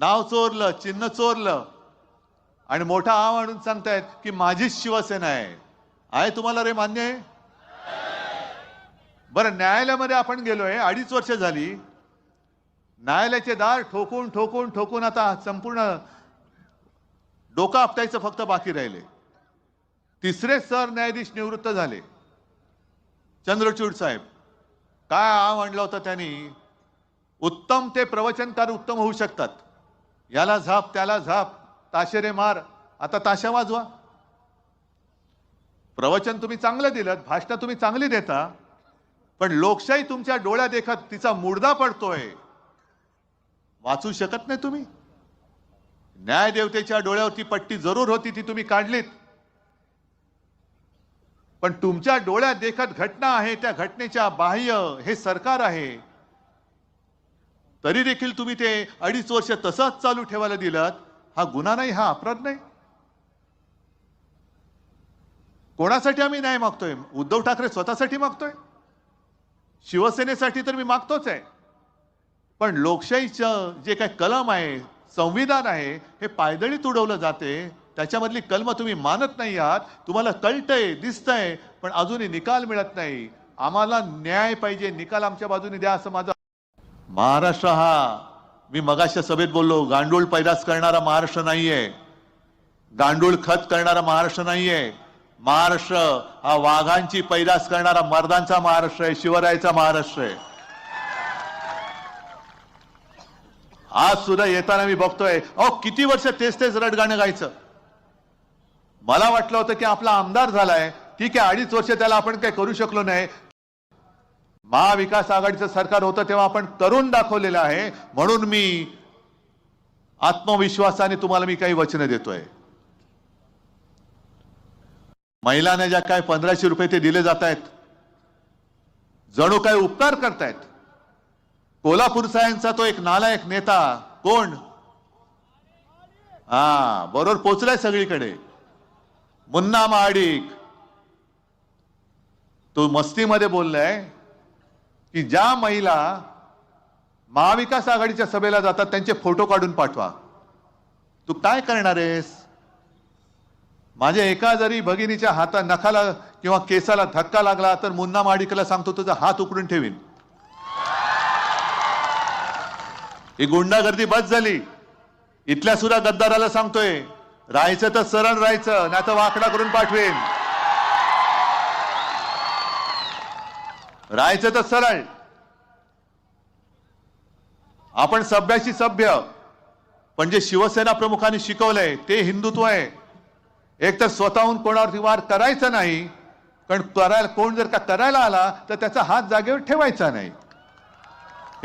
नाव चोरलं चिन्ह चोरलं. आणि मोठा आव आणून सांगतायत की माझीच शिवसेना आहे. आहे तुम्हाला रे मान्य आहे? बरं न्यायालयामध्ये आपण गेलोय अडीच वर्ष झाली. न्यायालयाचे दार ठोकून ठोकून ठोकून आता संपूर्ण डोकं आपटायचं फक्त बाकी राहिले. तिसरे सर न्यायाधीश निवृत्त झाले. चंद्रचूड साहेब काय आव आणलं होतं त्यांनी? उत्तम ते प्रवचनकार उत्तम होऊ शकतात. याला झाप त्याला झाप. ताशेरे मार. आता ताशा वाजवा. प्रवचन तुम्ही चांगलं दिलं भाषणं तुम्ही चांगली देता पण लोकशाही तुमच्या डोळ्या देखत तिचा मुडदा पडतोय. वाचू शकत नाही तुम्ही? न्यायदेवतेच्या डोळ्यावरती पट्टी जरूर होती ती तुम्ही काढलीत. पण तुमच्या डोळ्यात देखत घटना आहे त्या घटनेच्या बाह्य हे सरकार आहे. तरी देखील तुम्ही ते अडीच वर्ष तसंच चालू ठेवायला दिलात हा गुन्हा नाही हा अपराध नाही. कोणासाठी आम्ही न्याय मागतोय? उद्धव ठाकरे स्वतःसाठी मागतोय? शिवसेनेसाठी तर मी मागतोच आहे. पण लोकशाहीचं जे काही कलम आहे संविधान आहे हे पायदळीत उडवलं जाते त्याच्यामधली कलम तुम्ही मानत नाही आहात. तुम्हाला कळतंय दिसतंय पण अजूनही निकाल मिळत नाही. आम्हाला न्याय पाहिजे निकाल आमच्या बाजूने द्या असं माझं महाराष्ट्र हा मी मगाशच्या सभेत बोललो गांडूळ पैदास करणारा महाराष्ट्र नाहीये. गांडूळ खत करणारा महाराष्ट्र नाहीये. महाराष्ट्र हा वाघांची पैदास करणारा मर्दांचा महाराष्ट्र आहे शिवरायाचा महाराष्ट्र आहे. आज सुद्धा येताना मी बघतोय अहो किती वर्ष तेच तेच रडगाणं गायचं. मला वाटलं होतं की आपला आमदार झालाय ठीक आहे अडीच वर्ष त्याला आपण काही करू शकलो नाही महाविकास आघाडीचं सरकार होतं तेव्हा आपण करून दाखवलेलं आहे. म्हणून मी आत्मविश्वासाने तुम्हाला मी काही वचनं देतोय. महिलांना ज्या काय पंधराशे रुपये ते दिले जात आहेत जणू काय उपकार करतायत. कोल्हापूरचा साहेबांचा तो एक नालायक नेता कोण? हा बरोबर पोचलाय सगळीकडे. मुन्ना महाडिक तू मस्तीमध्ये बोललाय. की ज्या महिला महाविकास आघाडीच्या सभेला जातात त्यांचे फोटो काढून पाठवा. तू काय करणार आहेस? माझ्या एका जरी भगिनीच्या हाता नखाला किंवा केसाला धक्का लागला तर मुन्ना माडिकला सांगतो तुझा हात उकडून ठेवीन. ही गुंडागर्दी बस झाली. इथल्या सुद्धा गद्दाराला सांगतोय राहायचं तर सरळ राहायचं नाही तर वाकडा करून पाठवेन. राहायचं तर सरळ. आपण सभ्याशी सभ्य पण जे शिवसेना प्रमुखांनी शिकवलंय ते हिंदुत्व आहे. एक तर स्वतःहून कोणावरती वार करायचा नाही कारण करायला कोण जर का करायला आला तर त्याचा हात जागेवर ठेवायचा नाही.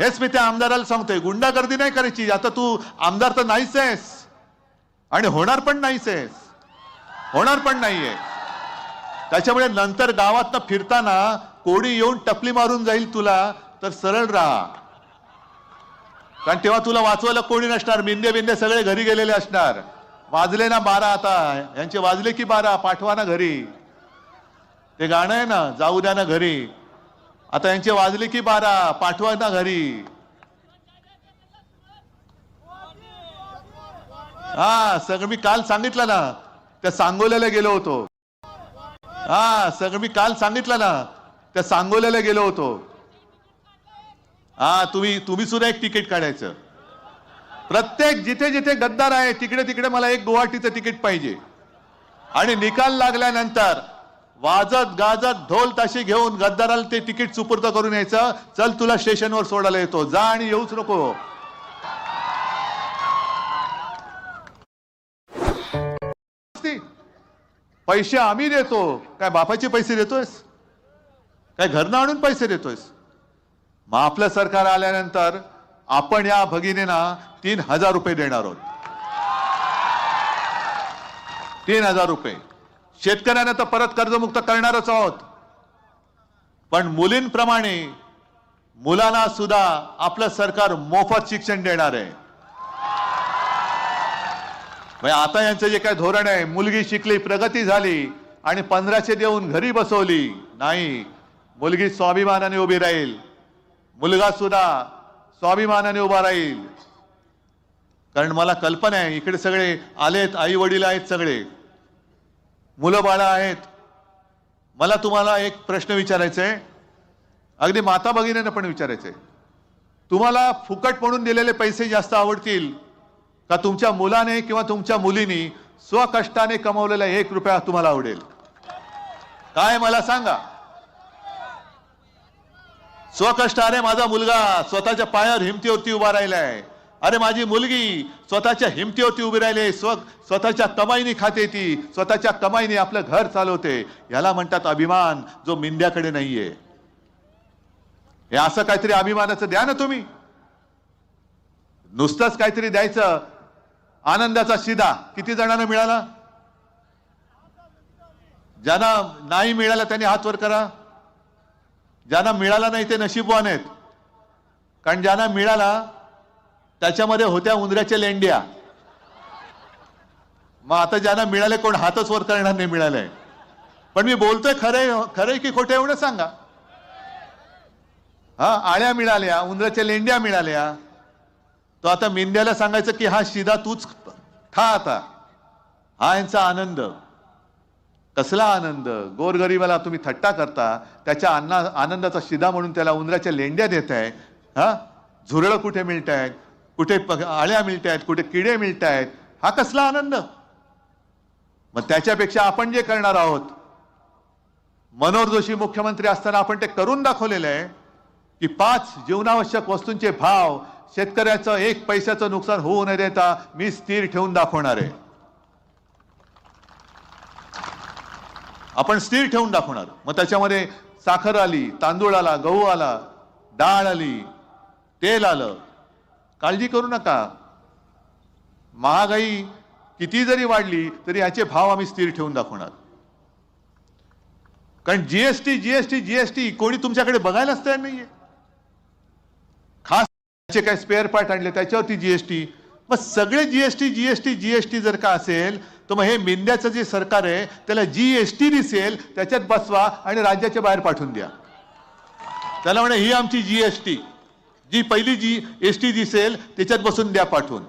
हेच मी त्या आमदाराला सांगतोय गुंडागर्दी नाही करायची आता तू आमदार तर नाहीच आहेस. आणि होणार पण नाहीच आहेस. होणार पण नाहीये. त्याच्यामुळे नंतर गावातनं फिरताना कोणी येऊन टपली मारून जाईल तुला तर सरळ राहा. कारण तेव्हा तुला वाचवायला कोणी नसणार बिंदे बिंदे सगळे घरी गेलेले असणार. वाजले ना बारा आता यांचे वाजले की बारा पाठवा ना घरी. ते गाणं आहे ना जाऊ द्या ना घरी. आता यांचे वाजले की बारा पाठवा ना घरी. हा सगळं मी काल सांगितलं ना त्या सांगोल्याला गेलो होतो. हा सगळं मी काल सांगितलं ना त्या सांगोल्याला गेलो होतो. हा तुम्ही तुम्ही सुद्धा एक तिकीट काढायचं. प्रत्येक जिथे जिथे गद्दार आहे तिकडे तिकडे मला एक गुवाहाटीचं तिकीट पाहिजे. आणि निकाल लागल्यानंतर वाजत गाजत ढोल ताशी घेऊन गद्दाराला ते तिकीट सुपूर्द करून यायचं. चल तुला स्टेशनवर सोडायला येतो. जा आणि येऊच नको. पैसे आम्ही देतो. काय बापाचे पैसे देतोयस? काय घरनं आणून पैसे देतोयस? मग आपलं सरकार आल्यानंतर आपण या भगिनींना तीन हजार रुपये देणार आहोत. तीन हजार रुपये. शेतकऱ्यांना तर परत कर्जमुक्त करणारच आहोत. पण मुलींप्रमाणे मुलांना सुद्धा आपलं सरकार मोफत शिक्षण देणार आहे. आता यांचं जे काय धोरण आहे मुलगी शिकली प्रगती झाली आणि पंधराशे देऊन घरी बसवली. नाही. मुलगी स्वाभिमानाने उभी राहील. मुलगा सुद्धा स्वाभिमानाने उभा राहील. कारण मला कल्पना आहे इकडे सगळे आलेत आई वडील आहेत सगळे. मुलं बाळं आहेत. मला तुम्हाला एक प्रश्न विचारायचा आहे. अगदी माता भगिनीनं पण विचारायचं आहे. तुम्हाला फुकट म्हणून दिलेले पैसे जास्त आवडतील का तुमच्या मुलाने किंवा तुमच्या मुलीने स्वकष्टाने कमवलेला एक रुपया तुम्हाला आवडेल? काय मला सांगा. स्वकष्टाने माझा मुलगा स्वतःच्या पायावर हिमतीवरती उभा राहिलाय. अरे माझी मुलगी स्वतःच्या हिमतीवरती उभी राहिली स्व स्वतःच्या कमाईनी खाते ती स्वतःच्या कमाईने आपलं घर चालवते. याला म्हणतात अभिमान जो मिंद्याकडे नाहीये. हे असं काहीतरी अभिमानाचं द्या ना तुम्ही. नुसतंच काहीतरी द्यायचं. आनंदाचा शिदा. किती जणांना मिळाला? ज्यांना नाही मिळाला त्यांनी हात वर करा. ज्यांना मिळाला नाही ते नशीबवान आहेत. कारण ज्यांना मिळाला त्याच्यामध्ये होत्या उंदऱ्याच्या लेंड्या. मग आता ज्यांना मिळाले कोण हातच वर करणार नाही मिळालंय पण मी बोलतोय खरे खरे की खोटे एवढं सांगा. हा आळ्या मिळाल्या उंदराच्या लेंड्या मिळाल्या. तो आता मेंद्याला सांगायचं की हा शिदा तूच खा आता. हा यांचा आनंद. कसला आनंद? गोरगरिबाला तुम्ही थट्टा करता त्याच्या अन्ना आनंदाचा शिदा म्हणून त्याला उंदराच्या लेंड्या देत आहे हा? झुरळं कुठे मिळत आहेत कुठे आळ्या मिळत आहेत कुठे किडे मिळत आहेत हा कसला आनंद? मग त्याच्यापेक्षा आपण जे करणार आहोत मनोहर जोशी मुख्यमंत्री असताना आपण ते करून दाखवलेलं आहे की पाच जीवनावश्यक वस्तूंचे भाव शेतकऱ्याचं एक पैशाचं नुकसान होऊ न देता मी स्थिर ठेवून दाखवणार आहे. आपण स्थिर ठेवून दाखवणार. मग त्याच्यामध्ये साखर आली तांदूळ आला गहू आला डाळ आली तेल आलं. काळजी करू नका. महागाई किती जरी वाढली तरी याचे भाव आम्ही स्थिर ठेवून दाखवणार. कारण जीएसटी जीएसटी जीएसटी कोणी तुमच्याकडे बघायलाच तयार नाहीये. खास त्याचे काय स्पेअर पार्ट आणले त्याच्यावरती जीएसटी मग सगळे जीएसटी जीएसटी जीएसटी जर का असेल तर मग हे मेंढ्याचं जे सरकार आहे त्याला जी एस टी दिसेल त्याच्यात बसवा आणि राज्याच्या बाहेर पाठवून द्या. त्याला म्हणे ही आमची जी एस टी जी पहिली जी एस टी दिसेल त्याच्यात बसून द्या पाठवून.